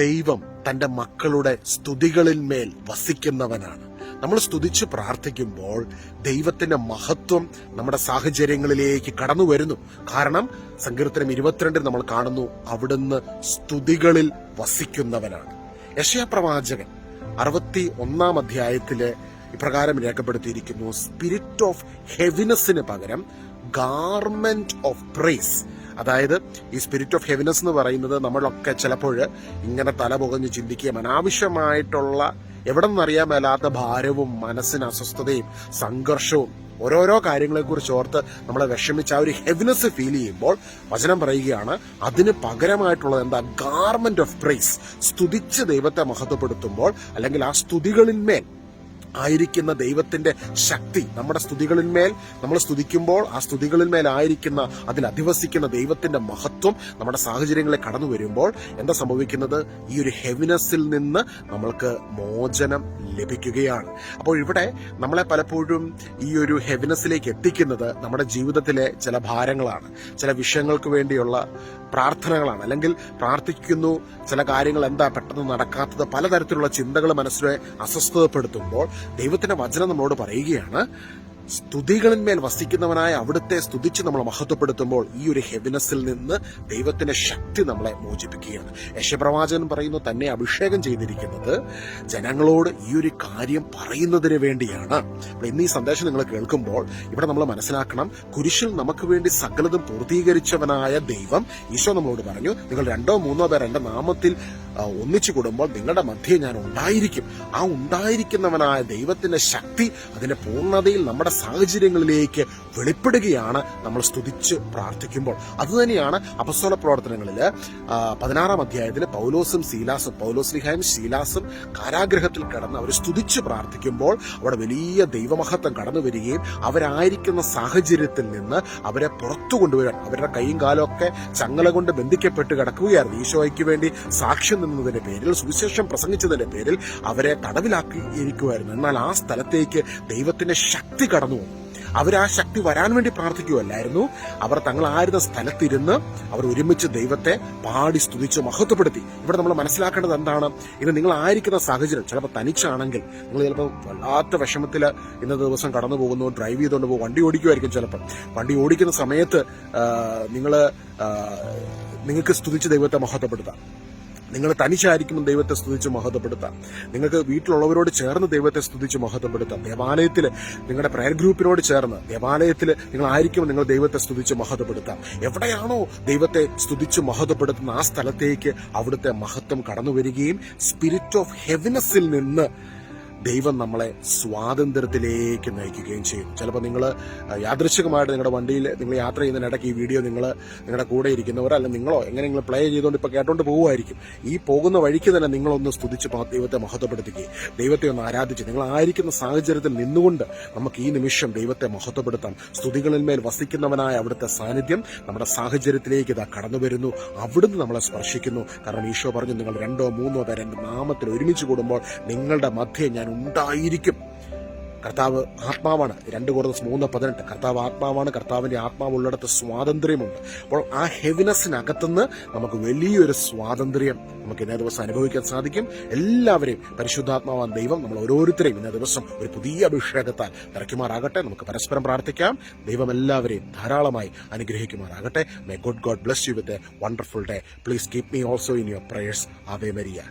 ദൈവം തന്റെ മക്കളുടെ സ്തുതികളിൽ മേൽ വസിക്കുന്നവനാണ്. നമ്മൾ സ്തുതിച്ച് പ്രാർത്ഥിക്കുമ്പോൾ ദൈവത്തിന്റെ മഹത്വം നമ്മുടെ സാഹചര്യങ്ങളിലേക്ക് കടന്നു വരുന്നു. കാരണം സങ്കീർത്തനം ഇരുപത്തിരണ്ടിൽ നമ്മൾ കാണുന്നു അവിടുന്ന് സ്തുതികളിൽ വസിക്കുന്നവനാണ്. യശയപ്രവാചകൻ അറുപത്തി ഒന്നാം അധ്യായത്തിലെ ഇപ്രകാരം രേഖപ്പെടുത്തിയിരിക്കുന്നു സ്പിരിറ്റ് ഓഫ് ഹെവിനെസ്സിന് പകരം ഗാർമെന്റ് ഓഫ് പ്രൈസ് അതായത് ഈ സ്പിരിറ്റ് ഓഫ് ഹെവിനെസ് എന്ന് പറയുന്നത് നമ്മളൊക്കെ ചിലപ്പോൾ ഇങ്ങനെ തല പുകഞ്ഞ് ചിന്തിക്കുകയും അനാവശ്യമായിട്ടുള്ള എവിടെ നിന്നറിയാൻ മേലാത്ത ഭാരവും മനസ്സിന് അസ്വസ്ഥതയും സംഘർഷവും ഓരോരോ കാര്യങ്ങളെക്കുറിച്ച് ഓർത്ത് നമ്മളെ വിഷമിച്ച് ആ ഒരു ഹെവിനെസ് ഫീൽ ചെയ്യുമ്പോൾ വചനം പറയുകയാണ് അതിന് പകരമായിട്ടുള്ളത് എന്താ? ഗാർമെന്റ് ഓഫ് പ്രൈസ് സ്തുതിച്ച് ദൈവത്തെ മഹത്വപ്പെടുത്തുമ്പോൾ അല്ലെങ്കിൽ ആ സ്തുതികളിന്മേൽ ആയിരിക്കുന്ന ദൈവത്തിന്റെ ശക്തി നമ്മുടെ സ്തുതികളിന്മേൽ. നമ്മൾ സ്തുതിക്കുമ്പോൾ ആ സ്തുതികളിന്മേൽ ആയിരിക്കുന്ന അതിൽ അധിവസിക്കുന്ന ദൈവത്തിന്റെ മഹത്വം നമ്മുടെ സാഹചര്യങ്ങളെ കടന്നു വരുമ്പോൾ എന്താ സംഭവിക്കുന്നത്? ഈ ഒരു ഹെവിനെസ്സിൽ നിന്ന് നമ്മൾക്ക് മോചനം ലഭിക്കുകയാണ്. അപ്പോൾ ഇവിടെ നമ്മളെ പലപ്പോഴും ഈ ഒരു ഹെവിനെസ്സിലേക്ക് എത്തിക്കുന്നത് നമ്മുടെ ജീവിതത്തിലെ ചില ഭാരങ്ങളാണ്. ചില വിഷയങ്ങൾക്ക് വേണ്ടിയുള്ള പ്രാർത്ഥനകളാണ്. അല്ലെങ്കിൽ പ്രാർത്ഥിക്കുന്നു ചില കാര്യങ്ങൾ എന്താ പെട്ടെന്ന് നടക്കാത്തത് പലതരത്തിലുള്ള ചിന്തകൾ മനസ്സിനെ അസ്വസ്ഥതപ്പെടുത്തുമ്പോൾ ദൈവത്തിന്റെ വചനം നമ്മളോട് പറയുകയാണ് സ്തുതികളിന്മേൽ വസിക്കുന്നവനായ അവിടുത്തെ സ്തുതിച്ച് നമ്മൾ മഹത്വപ്പെടുത്തുമ്പോൾ ഈ ഒരു ഹെവിനെസ്സിൽ നിന്ന് ദൈവത്തിന്റെ ശക്തി നമ്മളെ മോചിപ്പിക്കുകയാണ്. യശപ്രവാചകൻ പറയുന്നു തന്നെ അഭിഷേകം ചെയ്തിരിക്കുന്നത് ജനങ്ങളോട് ഈ ഒരു കാര്യം പറയുന്നതിന് വേണ്ടിയാണ്. അപ്പോൾ ഇന്ന് ഈ സന്ദേശം നിങ്ങൾ കേൾക്കുമ്പോൾ ഇവിടെ നമ്മൾ മനസ്സിലാക്കണം കുരിശിൽ നമുക്ക് വേണ്ടി സകലതും പൂർത്തീകരിച്ചവനായ ദൈവം ഈശോ നമ്മളോട് പറഞ്ഞു നിങ്ങൾ രണ്ടോ മൂന്നോ പേർ എന്റെ നാമത്തിൽ ഒന്നിച്ചു കൂടുമ്പോൾ നിങ്ങളുടെ മധ്യേ ഞാൻ ഉണ്ടായിരിക്കും. ആ ഉണ്ടായിരിക്കുന്നവനായ ദൈവത്തിന്റെ ശക്തി അതിന്റെ പൂർണതയിൽ നമ്മുടെ സാഹചര്യങ്ങളിലേക്ക് വെളിപ്പെടുകയാണ് നമ്മൾ സ്തുതിച്ച് പ്രാർത്ഥിക്കുമ്പോൾ. അതുതന്നെയാണ് അപസ്വല പ്രവർത്തനങ്ങളിൽ പതിനാറാം അധ്യായത്തിൽ പൗലോസും ശീലാസും പൗലോസ് ലിഹായും ശീലാസും കാരാഗ്രഹത്തിൽ കിടന്ന് അവർ സ്തുതിച്ച് പ്രാർത്ഥിക്കുമ്പോൾ അവിടെ വലിയ ദൈവമഹത്വം കടന്നു വരികയും അവരായിരിക്കുന്ന സാഹചര്യത്തിൽ നിന്ന് അവരെ പുറത്തു കൊണ്ടുവരാൻ അവരുടെ കൈയും കാലമൊക്കെ ചങ്ങല കൊണ്ട് ബന്ധിക്കപ്പെട്ട് കിടക്കുകയായിരുന്നു. ഈശോയ്ക്ക് വേണ്ടി സാക്ഷ്യം നിന്നതിന്റെ പേരിൽ സുവിശേഷം പ്രസംഗിച്ചതിന്റെ പേരിൽ അവരെ തടവിലാക്കിയിരിക്കുമായിരുന്നു. എന്നാൽ ആ സ്ഥലത്തേക്ക് ദൈവത്തിന്റെ ശക്തി കടന്നു വന്നു അവർ ആ ശക്തി വരാൻ വേണ്ടി പ്രാർത്ഥിക്കുകയല്ലായിരുന്നു. അവർ തങ്ങൾ തങ്ങളായിരുന്ന സ്ഥലത്തിരുന്ന് അവർ ഒരുമിച്ച് ദൈവത്തെ പാടി സ്തുതിച്ച് മഹത്വപ്പെടുത്തി. ഇവിടെ നമ്മൾ മനസ്സിലാക്കേണ്ടത് എന്താണ്? ഇന്ന് നിങ്ങൾ ആയിരിക്കുന്ന സാഹചര്യം ചിലപ്പോൾ തനിച്ചാണെങ്കിൽ നിങ്ങൾ ചിലപ്പോൾ വല്ലാത്ത വിഷമത്തിൽ ഇന്നത്തെ ദിവസം കടന്നു പോകുന്നു ഡ്രൈവ് ചെയ്തുകൊണ്ട് പോകും വണ്ടി ഓടിക്കുമായിരിക്കും ചിലപ്പോൾ. വണ്ടി ഓടിക്കുന്ന സമയത്ത് നിങ്ങൾ നിങ്ങൾക്ക് സ്തുതിച്ച് ദൈവത്തെ മഹത്വപ്പെടുത്താം. നിങ്ങൾ തനിച്ചായിരിക്കുമ്പോൾ ദൈവത്തെ സ്തുതിച്ച് മഹത്വപ്പെടുത്താം. നിങ്ങൾക്ക് വീട്ടിലുള്ളവരോട് ചേർന്ന് ദൈവത്തെ സ്തുതിച്ച് മഹത്വപ്പെടുത്താം. ദേവാലയത്തിൽ നിങ്ങളുടെ പ്രയർ ഗ്രൂപ്പിനോട് ചേർന്ന് ദേവാലയത്തിൽ നിങ്ങൾ ആയിരിക്കുമ്പോൾ നിങ്ങൾ ദൈവത്തെ സ്തുതിച്ച് മഹത്വപ്പെടുത്താം. എവിടെയാണോ ദൈവത്തെ സ്തുതിച്ച് മഹത്വപ്പെടുത്തുന്ന ആ സ്ഥലത്തേക്ക് അവിടുത്തെ മഹത്വം കടന്നു വരികയും സ്പിരിറ്റ് ഓഫ് ഹെവിനെസ്സിൽ നിന്ന് ദൈവം നമ്മളെ സ്വാതന്ത്ര്യത്തിലേക്ക് നയിക്കുകയും ചെയ്യും ചിലപ്പോൾ നിങ്ങൾ യാദൃശികമായിട്ട് നിങ്ങളുടെ വണ്ടിയിൽ നിങ്ങൾ യാത്ര ചെയ്യുന്നതിനിടയ്ക്ക് ഈ വീഡിയോ നിങ്ങൾ നിങ്ങളുടെ കൂടെ ഇരിക്കുന്നവർ അല്ലെങ്കിൽ നിങ്ങളോ എങ്ങനെ നിങ്ങൾ പ്ലേ ചെയ്തുകൊണ്ട് ഇപ്പോൾ കേട്ടോണ്ട് പോകുമായിരിക്കും ഈ പോകുന്ന വഴിക്ക് തന്നെ നിങ്ങളൊന്ന് സ്തുതിച്ച് ദൈവത്തെ മഹത്വപ്പെടുത്തുകയും ദൈവത്തെ ഒന്ന് ആരാധിച്ച് നിങ്ങൾ ആയിരിക്കുന്ന സാഹചര്യത്തിൽ നിന്നുകൊണ്ട് നമുക്ക് ഈ നിമിഷം ദൈവത്തെ മഹത്വപ്പെടുത്താം. സ്തുതികളിൽ മേൽ വസിക്കുന്നവനായ അവിടുത്തെ സാന്നിധ്യം നമ്മുടെ സാഹചര്യത്തിലേക്ക് ഇതാ കടന്നു വരുന്നു. അവിടുന്ന് നമ്മളെ സ്പർശിക്കുന്നു. കാരണം ഈശോ പറഞ്ഞു നിങ്ങൾ രണ്ടോ മൂന്നോ പേരെ നാമത്തിൽ ഒരുമിച്ച് കൂടുമ്പോൾ നിങ്ങളുടെ മധ്യേ ഞാൻ ഉണ്ടായിരിക്കും. കർത്താവ് ആത്മാവാണ്. രണ്ട് കുറച്ച് മൂന്ന് പതിനെട്ട്. കർത്താവ് ആത്മാവാണ്. കർത്താവിന്റെ ആത്മാവുള്ളിടത്ത് സ്വാതന്ത്ര്യമുണ്ട്. അപ്പോൾ ആ ഹെവിനെസ്സിനകത്തുനിന്ന് നമുക്ക് വലിയൊരു സ്വാതന്ത്ര്യം നമുക്ക് ഇന്നേ ദിവസം അനുഭവിക്കാൻ സാധിക്കും. എല്ലാവരെയും പരിശുദ്ധാത്മാവാൻ ദൈവം. നമ്മൾ ഓരോരുത്തരെയും ഇന്നേ ദിവസം ഒരു പുതിയ അഭിഷേകത്താൽ നിറയ്ക്കുമാറാകട്ടെ. നമുക്ക് പരസ്പരം പ്രാർത്ഥിക്കാം. ദൈവം എല്ലാവരെയും ധാരാളമായി അനുഗ്രഹിക്കുമാറാകട്ടെ. May good God bless you with a wonderful day please keep me also in your prayers Ave Maria